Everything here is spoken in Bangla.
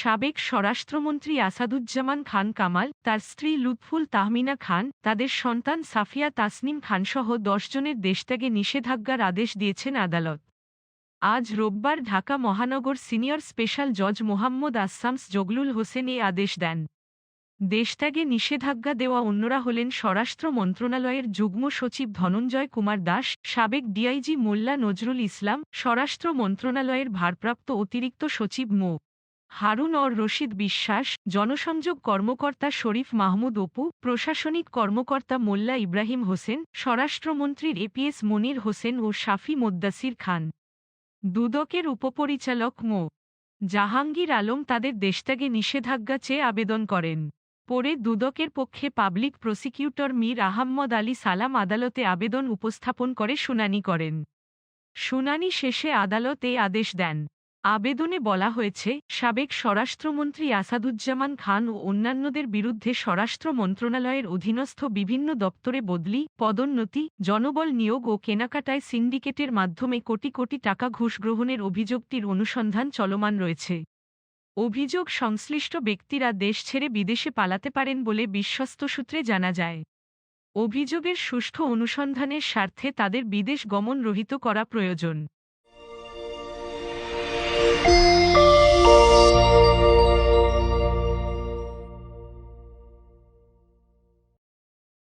সাবেক স্বরাষ্ট্রমন্ত্রী আসাদুজ্জামান খান কামাল, তার স্ত্রী লুৎফুল তাহমিনা খান, তাদের সন্তান সাফিয়া তাসনিম খানসহ দশজনের দেশত্যাগে নিষেধাজ্ঞার আদেশ দিয়েছেন আদালত। আজ রোববার ঢাকা মহানগর সিনিয়র স্পেশাল জজ মোহাম্মদ আসামস জগলুল হোসেন এ আদেশ দেন। দেশত্যাগে নিষেধাজ্ঞা দেওয়া অন্যরা হলেন স্বরাষ্ট্র মন্ত্রণালয়ের যুগ্ম সচিব ধনঞ্জয় কুমার দাস, সাবেক ডিআইজি মোল্লা নজরুল ইসলাম, স্বরাষ্ট্র মন্ত্রণালয়ের ভারপ্রাপ্ত অতিরিক্ত সচিব মো. হারুন অর রশিদ বিশ্বাস, জনসংযোগ কর্মকর্তা শরীফ মাহমুদ অপু, প্রশাসনিক কর্মকর্তা মোল্লা ইব্রাহিম হোসেন স্বরাষ্ট্রমন্ত্রীর এপিএস মনির হোসেন ও শাফি মোদ্দাসির খান। দুদকের উপপরিচালক মো. জাহাঙ্গীর আলম তাদের দেশত্যাগে নিষেধাজ্ঞা চেয়ে আবেদন করেন। পরে দুদকের পক্ষে পাবলিক প্রসিকিউটর মীর আহাম্মদ আলী সালাম আদালতে আবেদন উপস্থাপন করে শুনানি করেন। শুনানি শেষে আদালত এই আদেশ দেন। আবেদনে বলা হয়েছে, সাবেক স্বরাষ্ট্রমন্ত্রী আসাদুজ্জামান খান ও অন্যান্যদের বিরুদ্ধে স্বরাষ্ট্র মন্ত্রণালয়ের অধীনস্থ বিভিন্ন দপ্তরে বদলি, পদোন্নতি, জনবল নিয়োগ ও কেনাকাটায় সিন্ডিকেটের মাধ্যমে কোটি কোটি টাকা ঘুষ গ্রহণের অভিযোগটির অনুসন্ধান চলমান রয়েছে। অভিযোগ সংশ্লিষ্ট ব্যক্তিরা দেশ ছেড়ে বিদেশে পালাতে পারেন বলে বিশ্বস্ত সূত্রে জানা যায়। অভিযোগের সুষ্ঠু অনুসন্ধানের স্বার্থে তাদের বিদেশ গমন রহিত করা প্রয়োজন।